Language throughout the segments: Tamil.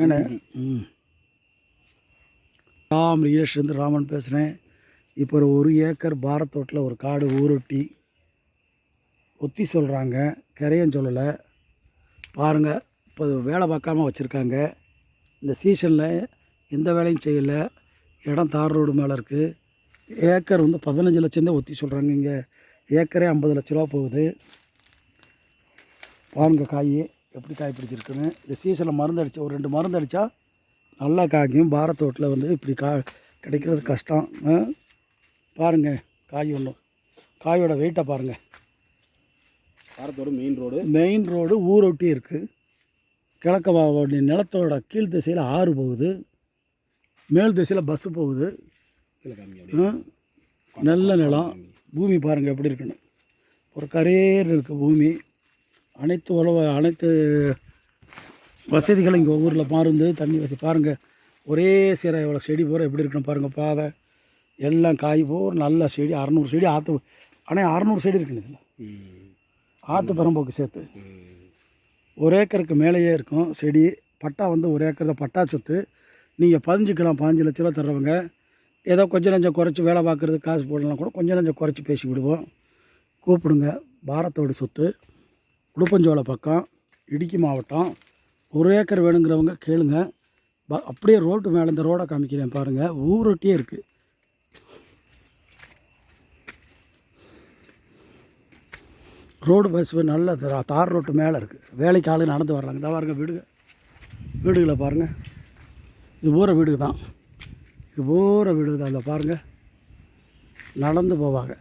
ஏண்ணே ராம் ரியேஷ்லேருந்து ராமன் பேசுகிறேன். இப்போ ஒரு ஒரு ஏக்கர் பாரத்தோட்டில் ஒரு காடு ஊரொட்டி ஒத்தி சொல்கிறாங்க. கரையன் சொல்லலை. பாருங்கள் இப்போ வேலை பார்க்காம வச்சுருக்காங்க. இந்த சீசனில் எந்த வேலையும் செய்யலை. இடம் தார் ரோடு மேலே இருக்குது ஏக்கர் வந்து பதினஞ்சு லட்சம் தான் ஒத்தி சொல்கிறாங்க. இங்கே ஏக்கரே ஐம்பது லட்ச ரூபா போகுது. பாருங்க காய். எப்படி காய் பிடிச்சிருக்குன்னு இந்த சீசனில் மருந்து அடித்தா ஒரு ரெண்டு மருந்து அடித்தா நல்லா காய்க்கும். பாரத்தோட்டில் வந்து இப்படி கா கிடைக்கிறது கஷ்டம். ஆ? பாருங்க காய் ஒன்றும் காயோட வெயிட்டை பாருங்கள் பாரத்தோட மெயின் ரோடு மெயின் ரோடு ஊரொட்டி இருக்குது கிழக்க நிலத்தோட கீழ் திசையில் ஆறு போகுது. மேல் திசையில் பஸ்ஸு போகுது? நல்ல நிலம். பூமி பாருங்கள் எப்படி இருக்குன்னு. ஒரு கரேர் இருக்குது பூமி. அனைத்து உழவு அனைத்து வசதிகளும் இங்கே ஊரில் மாறுந்து தண்ணி வசதி. பாருங்கள் ஒரே சீரை இவ்வளோ செடி பூரா எப்படி இருக்குன்னு பாருங்கள் பாதை எல்லாம் காய் பூரா நல்ல செடி அறநூறு செடி ஆற்று ஆனால் அறநூறு செடி இருக்குன்னு இதில். ஆற்று பரம்போக்கு சேர்த்து. ஒரு ஏக்கருக்கு மேலேயே இருக்கும் செடி. பட்டா வந்து ஒரு ஏக்கர் தான் பட்டா சொத்து. நீங்கள் பதிஞ்சுக்கலாம் பாஞ்சு லட்ச ரூபா தர்றவங்க ஏதோ கொஞ்சம் நஞ்சம் குறைச்சி வேலை பார்க்குறது காசு போடலாம் கூட கொஞ்சம் நஞ்சம் குறைச்சி பேசி விடுவோம் கூப்பிடுங்க பாரத்தோட சொத்து. உடுப்பஞ்சோலை பக்கம் இடுக்கி மாவட்டம் ஒரு ஏக்கர் வேணுங்கிறவங்க கேளுங்க. அப்படியே ரோட்டு மேலே இந்த ரோடை காமிக்கிறேன் பாருங்கள் ஊரொட்டியே இருக்குது ரோடு பஸ் நல்ல தார் ரோட்டு மேலே இருக்குது வேலைக்கு ஆளு நடந்து வர்றாங்க. இதாக பாருங்கள் வீடுக. வீடுகளை பாருங்கள் இது ஊற வீடு தான் இது ஊற வீடு தான் அதில் பாருங்கள் நடந்து போவாங்க.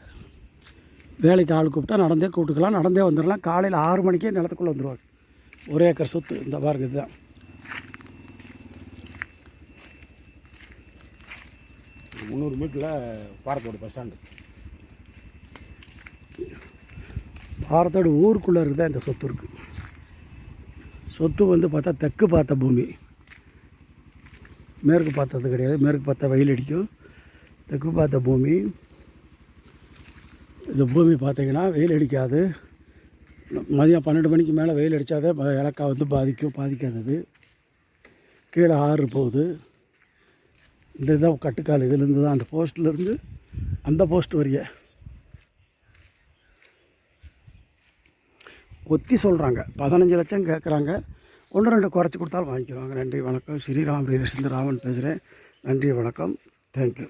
வேலைக்கு ஆள் கூப்பிட்டா நடந்தே கூப்பிட்டுக்கலாம் நடந்தே வந்துடலாம். காலையில் ஆறு மணிக்கே நிலத்துக்குள்ளே வந்துடுவாங்க ஒரு ஏக்கர் சொத்து. இந்த பாருங்க இதுதான். முந்நூறு மீட்டரில் பாரத்தோட பஸ் ஸ்டாண்டு பாரத்தோட ஊருக்குள்ளே இருக்குதா இந்த சொத்து இருக்குது சொத்து வந்து பார்த்தா தெற்கு பார்த்த பூமி. மேற்கு பார்த்தது கிடையாது. மேற்கு பார்த்தா வெயில் அடிக்கும். தெற்கு பார்த்த பூமி. இந்த பூமி பார்த்தீங்கன்னா வெயில் அடிக்காது. மதியம் பன்னெண்டு மணிக்கு மேலே வெயில் அடித்தாதே இலக்கா வந்து பாதிக்கும் பாதிக்காதது. கீழே ஆறு போகுது. இந்த இதான் கட்டுக்கால் இதுலேருந்து தான் அந்த போஸ்ட்லேருந்து அந்த போஸ்ட் வரிய. ஒத்தி சொல்கிறாங்க பதினஞ்சு லட்சம் கேட்குறாங்க ஒன்று ரெண்டு குறைச்சி கொடுத்தாலும் வாங்கிக்கிறாங்க நன்றி வணக்கம். ஸ்ரீராம் ரியல் ராமன் பேசுகிறேன் நன்றி வணக்கம். தேங்க்யூ